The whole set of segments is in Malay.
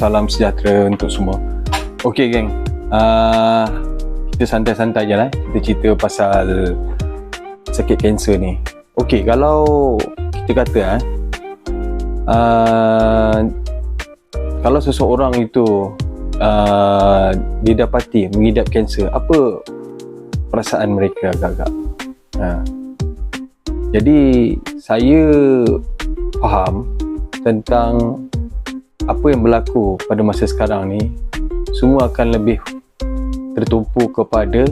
salam sejahtera untuk semua. Okey geng, uh, kita santai-santai je lah. eh. Kita cerita pasal sakit kanser ni. Okey, kalau kita kata eh, uh, kalau seseorang itu uh, didapati mengidap kanser, apa perasaan mereka agak-agak? Uh, jadi saya faham tentang apa yang berlaku pada masa sekarang ni semua akan lebih tertumpu kepada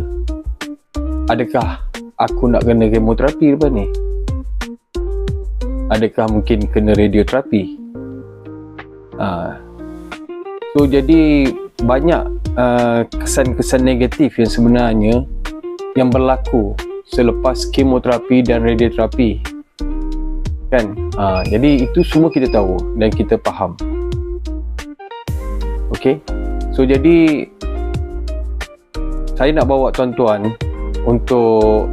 adakah aku nak kena kemoterapi lepas ni? Adakah mungkin kena radioterapi? Ha. so jadi banyak uh, kesan-kesan negatif yang sebenarnya yang berlaku selepas kemoterapi dan radioterapi. Kan? Ha, jadi itu semua kita tahu dan kita faham okey so jadi saya nak bawa tuan-tuan untuk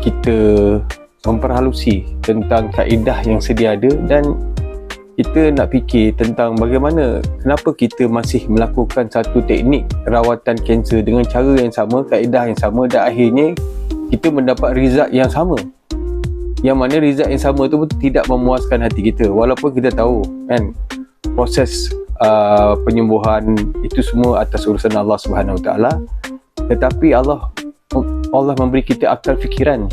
kita memperhalusi tentang kaedah yang sedia ada dan kita nak fikir tentang bagaimana kenapa kita masih melakukan satu teknik rawatan kanser dengan cara yang sama, kaedah yang sama dan akhirnya kita mendapat result yang sama. Yang mana result yang sama tu pun tidak memuaskan hati kita walaupun kita tahu kan proses uh, penyembuhan itu semua atas urusan Allah Subhanahu Taala. Tetapi Allah Allah memberi kita akal fikiran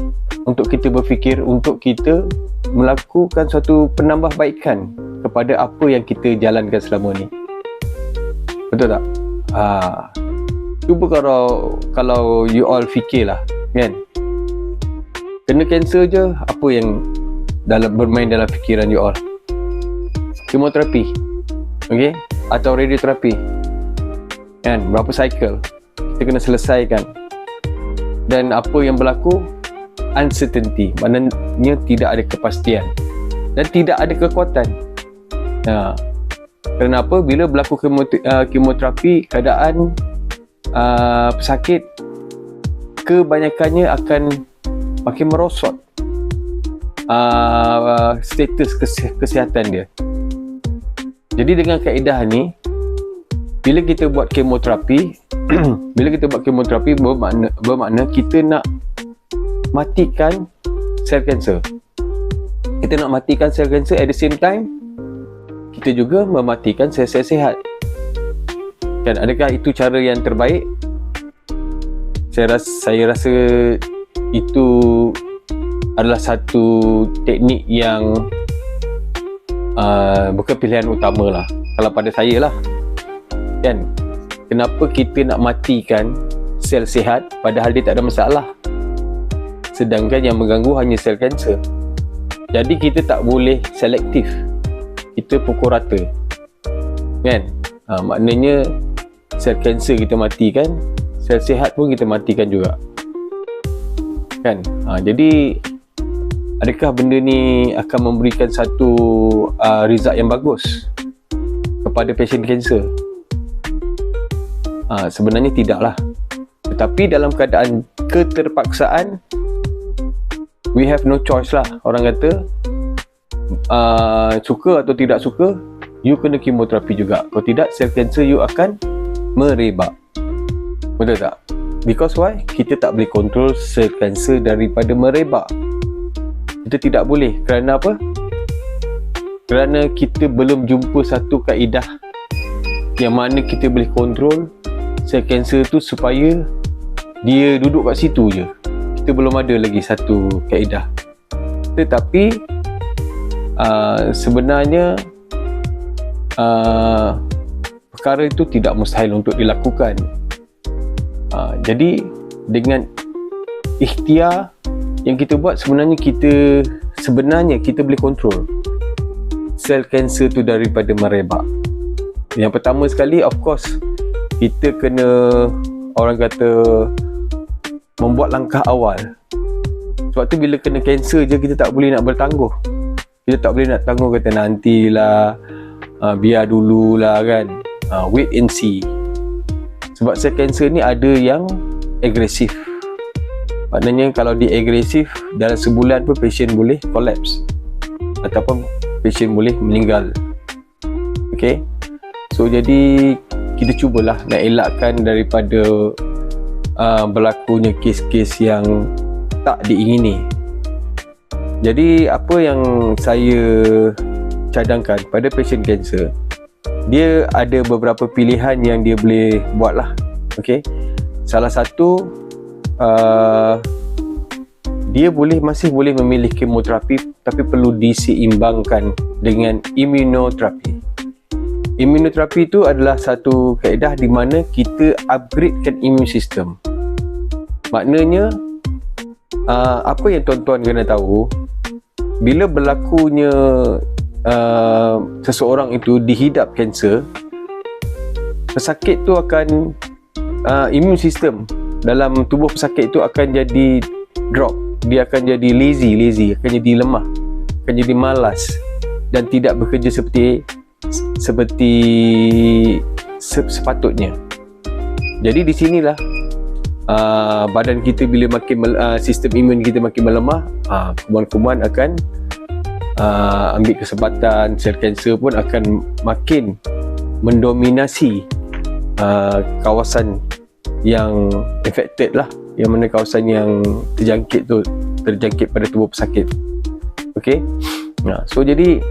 untuk kita berfikir untuk kita melakukan suatu penambahbaikan kepada apa yang kita jalankan selama ni. Betul tak? Ha. cuba kalau kalau you all fikirlah kan? Kena kanser je apa yang dalam bermain dalam fikiran you all. Kemoterapi okey? Atau radioterapi? Kan? Berapa cycle? Kita kena selesaikan. Dan apa yang berlaku? Uncertainty. Maknanya tidak ada kepastian. Dan tidak ada kekuatan. Ha. kenapa bila berlaku uh, kemoterapi keadaan uh, pesakit kebanyakannya akan makin merosot uh, status kes- kesihatan dia jadi dengan kaedah ni bila kita buat kemoterapi bila kita buat kemoterapi bermakna, bermakna kita nak matikan sel kanser. Kita nak matikan sel kanser at the same time kita juga mematikan sel-sel sihat. Kan adakah itu cara yang terbaik? Saya rasa saya rasa itu adalah satu teknik yang uh, bukan pilihan utama lah. Kalau pada saya lah. Kan? Kenapa kita nak matikan sel sihat padahal dia tak ada masalah? Sedangkan yang mengganggu hanya sel kanser. Jadi kita tak boleh selektif. Kita pukul rata. Kan? Ha, maknanya sel kanser kita matikan sel sihat pun kita matikan juga. Kan? Ha, jadi adakah benda ni akan memberikan satu uh, result yang bagus kepada pasien kanser? Ha, sebenarnya tidaklah. Tetapi dalam keadaan keterpaksaan we have no choice lah orang kata. Uh, suka atau tidak suka you kena kemoterapi juga. Kalau tidak sel kanser you akan merebak. Betul tak? Because why? Kita tak boleh kontrol sel kanser daripada merebak kita tidak boleh. Kerana apa? Kerana kita belum jumpa satu kaedah yang mana kita boleh kontrol sel kanser tu supaya dia duduk kat situ je. Kita belum ada lagi satu kaedah. Tetapi uh, sebenarnya uh, perkara itu tidak mustahil untuk dilakukan. Uh, jadi dengan ikhtiar yang kita buat sebenarnya kita sebenarnya kita boleh kontrol sel kanser tu daripada merebak. Yang pertama sekali of course kita kena orang kata membuat langkah awal. Sebab tu bila kena kanser je kita tak boleh nak bertangguh. Kita tak boleh nak tangguh kata nantilah uh, biar dululah kan. Uh, wait and see. Sebab sel kanser ni ada yang agresif maknanya kalau dia agresif dalam sebulan pun pasien boleh collapse ataupun pasien boleh meninggal ok So jadi kita cubalah nak elakkan daripada uh, berlakunya kes-kes yang tak diingini. Jadi apa yang saya cadangkan pada patient cancer dia ada beberapa pilihan yang dia boleh buat lah okay? salah satu uh, dia boleh masih boleh memilih kemoterapi tapi perlu diseimbangkan dengan imunoterapi imunoterapi itu adalah satu kaedah di mana kita upgradekan imun sistem. Maknanya uh, apa yang tuan-tuan kena tahu bila berlakunya uh, seseorang itu dihidap kanser pesakit tu akan uh, imun sistem dalam tubuh pesakit itu akan jadi drop. Dia akan jadi lazy lazy akan jadi lemah akan jadi malas dan tidak bekerja seperti seperti sepatutnya. Jadi di sinilah uh, badan kita bila makin uh, sistem imun kita makin melemah uh, kuman-kuman akan uh, ambil kesempatan sel kanser pun akan makin mendominasi uh, kawasan yang affected lah. Yang mana kawasan yang terjangkit tu terjangkit pada tubuh pesakit. Ok nah, so jadi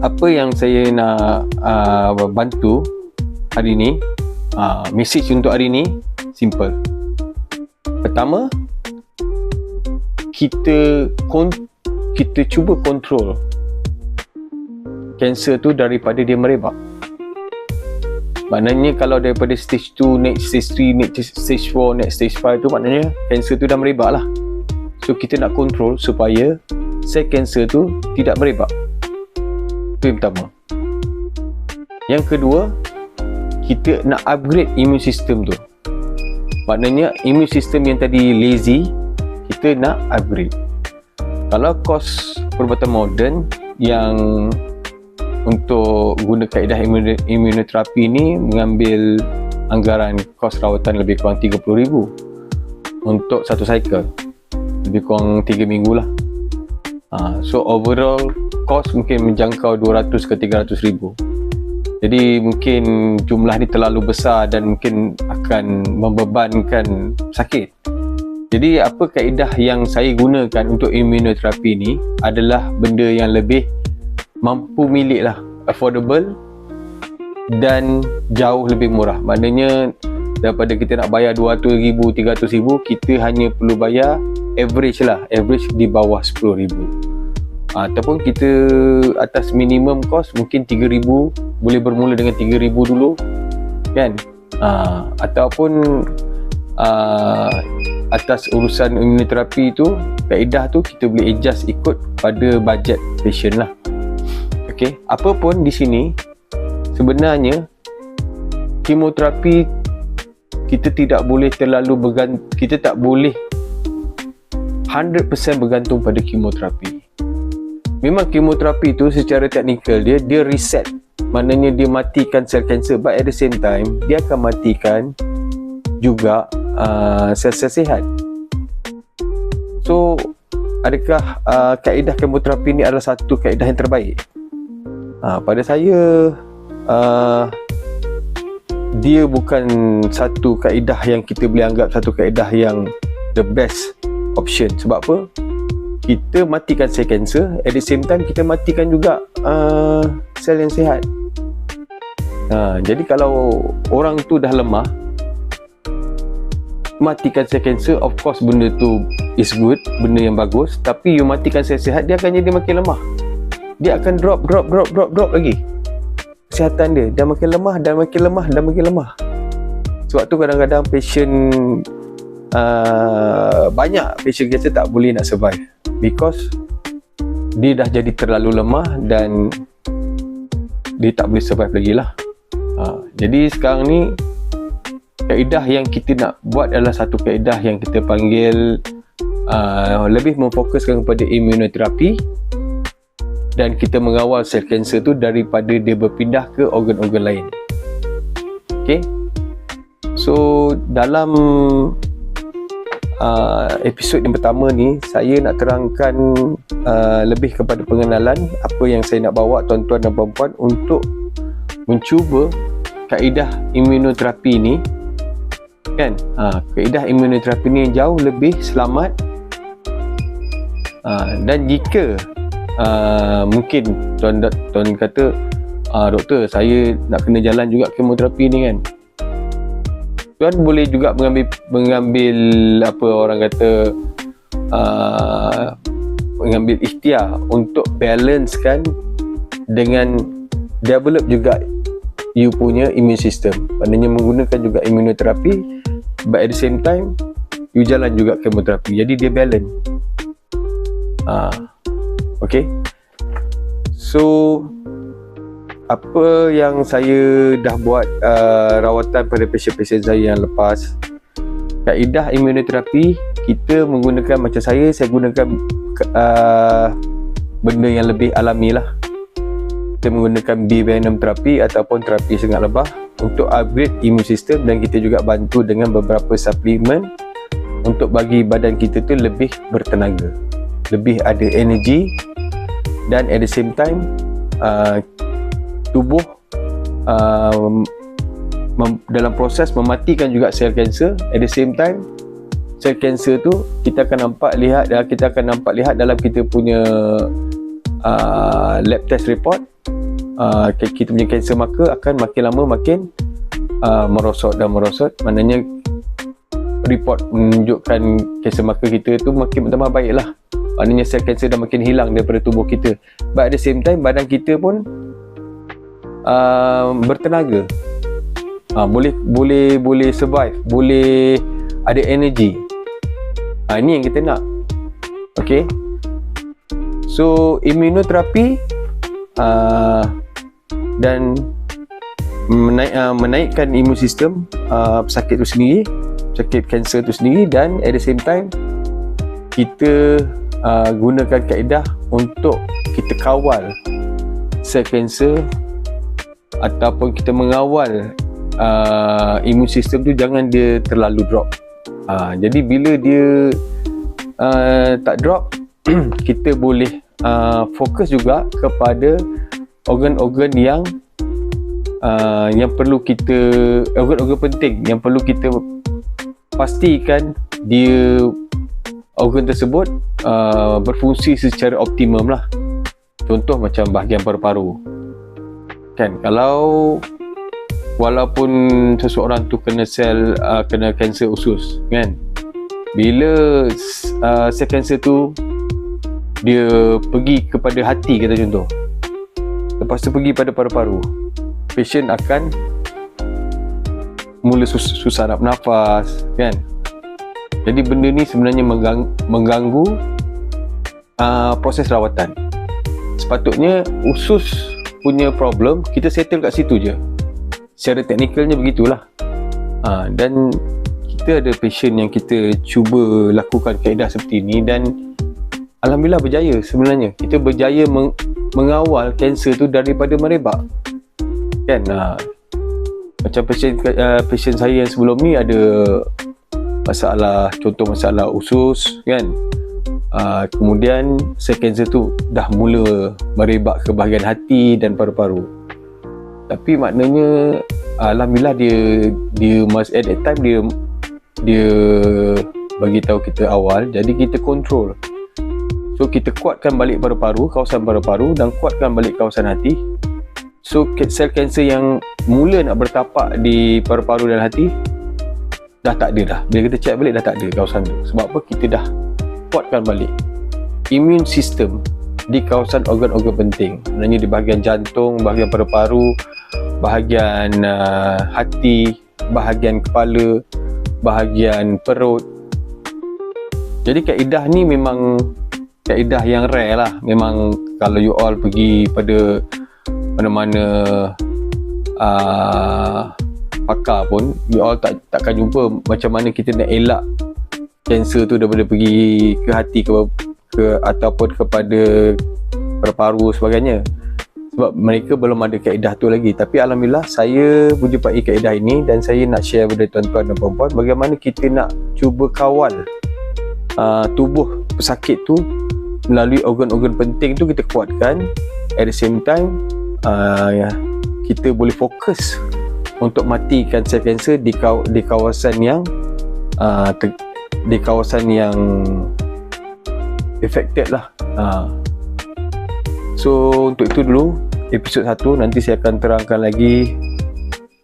apa yang saya nak uh, bantu hari ni uh, message untuk hari ni simple. Pertama kita kita cuba kontrol kanser tu daripada dia merebak maknanya kalau daripada stage 2 next stage 3 next stage 4 next stage 5 tu maknanya kanser tu dah merebak lah. So kita nak kontrol supaya sel kanser tu tidak merebak. Itu yang pertama. Yang kedua kita nak upgrade immune system tu. Maknanya immune system yang tadi lazy kita nak upgrade. Kalau kos perubatan moden yang untuk guna kaedah imunoterapi ni mengambil anggaran kos rawatan lebih kurang RM30,000 untuk satu cycle. Lebih kurang 3 minggu lah. Ha, so overall kos mungkin menjangkau 200 ke 300 ribu. Jadi mungkin jumlah ni terlalu besar dan mungkin akan membebankan sakit. Jadi apa kaedah yang saya gunakan untuk immunoterapi ni adalah benda yang lebih mampu milik lah. Affordable dan jauh lebih murah. Maknanya daripada kita nak bayar RM200,000, RM300,000 kita hanya perlu bayar average lah. Average di bawah RM10,000 ha, ataupun kita atas minimum cost mungkin RM3,000 boleh bermula dengan RM3,000 dulu kan? Ha, ataupun uh, atas urusan imunoterapi tu kaedah tu kita boleh adjust ikut pada bajet patient lah ok apa pun di sini sebenarnya kemoterapi kita tidak boleh terlalu bergantung kita tak boleh 100% bergantung pada kemoterapi memang kemoterapi tu secara teknikal dia dia reset maknanya dia matikan sel kanser but at the same time dia akan matikan juga uh, sel-sel sihat. So, adakah uh, kaedah kemoterapi ini adalah satu kaedah yang terbaik? Uh, pada saya, uh, dia bukan satu kaedah yang kita boleh anggap satu kaedah yang the best option. Sebab apa? Kita matikan sel kanser, at the same time kita matikan juga uh, sel yang sihat. Uh, jadi kalau orang tu dah lemah, matikan sel kanser of course benda tu is good benda yang bagus tapi you matikan sel sihat dia akan jadi makin lemah dia akan drop drop drop drop drop lagi. Kesihatan dia dan makin lemah dan makin lemah dan makin lemah. Sebab tu kadang-kadang patient uh, banyak patient kanser tak boleh nak survive. Because dia dah jadi terlalu lemah dan dia tak boleh survive lagi lah. Uh, jadi sekarang ni kaedah yang kita nak buat adalah satu kaedah yang kita panggil uh, lebih memfokuskan kepada imunoterapi dan kita mengawal sel kanser tu daripada dia berpindah ke organ-organ lain. Okay. So dalam uh, episod yang pertama ni saya nak terangkan uh, lebih kepada pengenalan apa yang saya nak bawa tuan-tuan dan puan-puan untuk mencuba kaedah imunoterapi ni kan ha, kaedah imunoterapi ni jauh lebih selamat ha, dan jika uh, mungkin tuan tuan kata uh, doktor saya nak kena jalan juga kemoterapi ni kan. Tuan boleh juga mengambil mengambil apa orang kata uh, mengambil ikhtiar untuk balancekan dengan develop juga you punya immune system. Maknanya menggunakan juga immunoterapi but at the same time you jalan juga kemoterapi. Jadi dia balance. Uh, okay. So apa yang saya dah buat uh, rawatan pada pasien-pasien saya yang lepas? Kaedah imunoterapi kita menggunakan macam saya saya gunakan uh, benda yang lebih alami lah. Kita menggunakan B-Venom terapi ataupun terapi sengat lebah untuk upgrade imun sistem dan kita juga bantu dengan beberapa suplemen untuk bagi badan kita tu lebih bertenaga. Lebih ada energi dan at the same time uh, tubuh uh, mem- dalam proses mematikan juga sel kanser. At the same time sel kanser tu kita akan nampak lihat dan kita akan nampak lihat dalam kita punya uh, lab test report uh, kita punya kanser maka akan makin lama makin uh, merosot dan merosot. Maknanya report menunjukkan kanser maka kita tu makin bertambah baik lah maknanya sel kanser dah makin hilang daripada tubuh kita but at the same time badan kita pun uh, bertenaga. Uh, boleh boleh boleh survive, boleh ada energy. Uh, ini yang kita nak. Okay. So immunoterapi uh, dan menaik, uh, menaikkan imun sistem uh, pesakit itu sendiri, pesakit kanser itu sendiri dan at the same time kita uh, gunakan kaedah untuk kita kawal sel kanser ataupun kita mengawal uh, imun sistem tu jangan dia terlalu drop. Uh, jadi bila dia uh, tak drop, kita boleh uh, fokus juga kepada organ-organ yang uh, yang perlu kita organ-organ penting yang perlu kita pastikan dia organ tersebut uh, berfungsi secara optimum lah. Contoh macam bahagian paru-paru. Kan kalau walaupun seseorang tu kena sel uh, kena kanser usus kan? Bila uh, sel kanser tu dia pergi kepada hati kita contoh. Lepas tu pergi pada paru-paru. Patient akan mula sus- susah nak bernafas kan jadi benda ni sebenarnya menggang- mengganggu uh, proses rawatan. Sepatutnya usus punya problem kita settle kat situ je. Secara teknikalnya begitulah. Ha, dan kita ada patient yang kita cuba lakukan kaedah seperti ini dan Alhamdulillah berjaya sebenarnya. Kita berjaya meng- mengawal kanser tu daripada merebak. Kan? Ha, macam patient, uh, patient saya yang sebelum ni ada masalah contoh masalah usus kan? Uh, kemudian sel kanser tu dah mula merebak ke bahagian hati dan paru-paru. Tapi maknanya alhamdulillah dia dia mas at that time dia dia bagi tahu kita awal jadi kita control. So kita kuatkan balik paru-paru kawasan paru-paru dan kuatkan balik kawasan hati. So sel kanser yang mula nak bertapak di paru-paru dan hati dah tak ada dah. Bila kita check balik dah tak ada kawasan tu sebab apa? Kita dah kuatkan balik. Immune system di kawasan organ-organ penting. Maknanya di bahagian jantung, bahagian paru-paru bahagian uh, hati bahagian kepala bahagian perut. Jadi kaedah ni memang kaedah yang rare lah. Memang kalau you all pergi pada mana-mana uh, pakar pun you all tak takkan jumpa macam mana kita nak elak kanser tu daripada pergi ke hati ke, ke ataupun kepada paru-paru sebagainya. Sebab mereka belum ada kaedah tu lagi. Tapi alhamdulillah saya berjumpai kaedah ini dan saya nak share kepada tuan-tuan dan puan-puan bagaimana kita nak cuba kawal uh, tubuh pesakit tu melalui organ-organ penting tu kita kuatkan. At the same time uh, ya, kita boleh fokus untuk matikan sel kanser di kaw- di kawasan yang uh, di kawasan yang affected lah. Uh. So untuk itu dulu episod 1 nanti saya akan terangkan lagi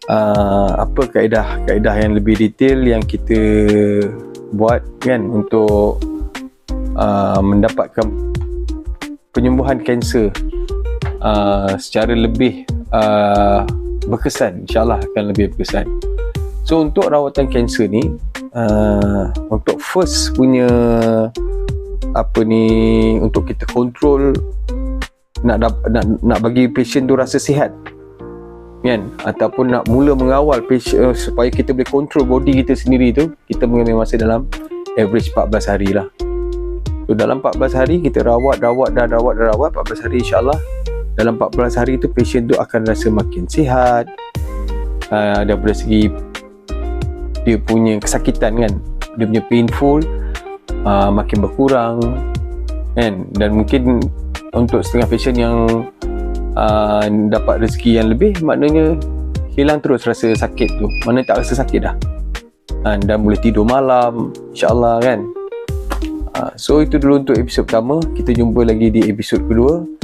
uh, apa kaedah-kaedah yang lebih detail yang kita buat kan untuk uh, mendapatkan penyembuhan kanser uh, secara lebih uh, berkesan. Insyaallah akan lebih berkesan. So untuk rawatan kanser ni uh, untuk first punya apa ni untuk kita control nak nak nak bagi patient tu rasa sihat kan? Ataupun nak mula mengawal patient uh, supaya kita boleh control body kita sendiri tu kita mengambil masa dalam average 14 hari lah. So dalam 14 hari kita rawat rawat dan rawat dan rawat 14 hari insyaAllah dalam 14 hari tu patient tu akan rasa makin sihat. Uh, daripada segi dia punya kesakitan kan dia punya painful uh, makin berkurang kan? Dan mungkin untuk setengah patient yang uh, dapat rezeki yang lebih maknanya hilang terus rasa sakit tu. Mana tak rasa sakit dah. Uh, dan boleh tidur malam insyaAllah kan? Uh, so itu dulu untuk episod pertama. Kita jumpa lagi di episod kedua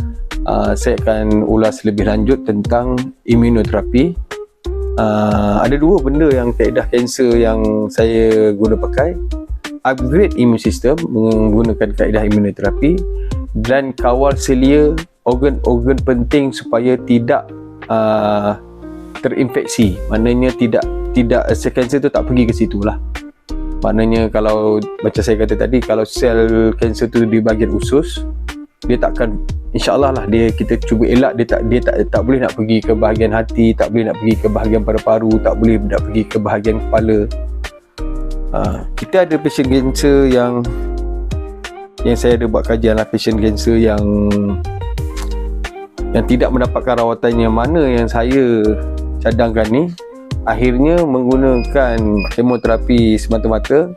uh, saya akan ulas lebih lanjut tentang imunoterapi. Uh, ada dua benda yang kaedah kanser yang saya guna pakai. Upgrade imun sistem menggunakan kaedah imunoterapi dan kawal selia organ-organ penting supaya tidak uh, terinfeksi. Maknanya tidak tidak kanser tu tak pergi ke situ lah maknanya kalau macam saya kata tadi kalau sel kanser tu di bahagian usus dia takkan insyaallah lah dia kita cuba elak dia tak dia tak tak boleh nak pergi ke bahagian hati tak boleh nak pergi ke bahagian paru-paru tak boleh nak pergi ke bahagian kepala. Uh, kita ada patient cancer yang yang saya ada buat kajian lah patient cancer yang yang tidak mendapatkan rawatan yang mana yang saya cadangkan ni akhirnya menggunakan kemoterapi semata-mata.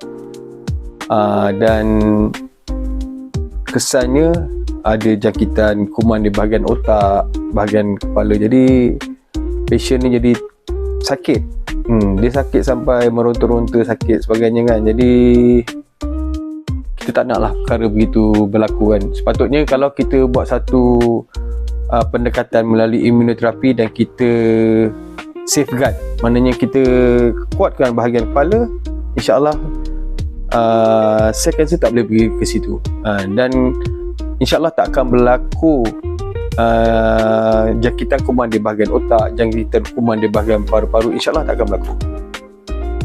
Uh, dan kesannya ada jangkitan kuman di bahagian otak, bahagian kepala. Jadi patient ni jadi sakit. Hmm, dia sakit sampai meronta-ronta sakit sebagainya kan. Jadi kita tak nak lah perkara begitu berlaku kan. Sepatutnya kalau kita buat satu uh, pendekatan melalui imunoterapi dan kita safeguard maknanya kita kuatkan bahagian kepala insyaAllah uh, cancer tak boleh pergi ke situ. Uh, dan insyaAllah tak akan berlaku uh, jangkitan kuman di bahagian otak, jangkitan kuman di bahagian paru-paru insyaAllah tak akan berlaku.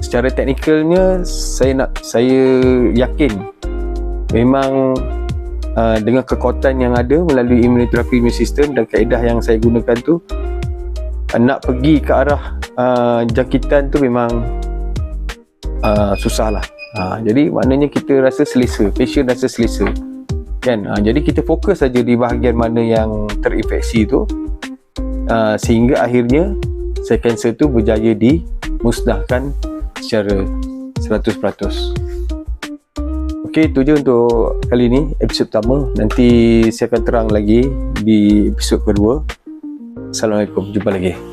Secara teknikalnya saya nak saya yakin memang uh, dengan kekuatan yang ada melalui immunoterapi immune system dan kaedah yang saya gunakan tu uh, nak pergi ke arah uh, jangkitan tu memang uh, susah lah. Uh, jadi maknanya kita rasa selesa, patient rasa selesa kan ha, jadi kita fokus saja di bahagian mana yang terinfeksi tu uh, sehingga akhirnya sel kanser tu berjaya dimusnahkan secara 100% Okey, itu je untuk kali ni episod pertama. Nanti saya akan terang lagi di episod kedua. Assalamualaikum, jumpa lagi.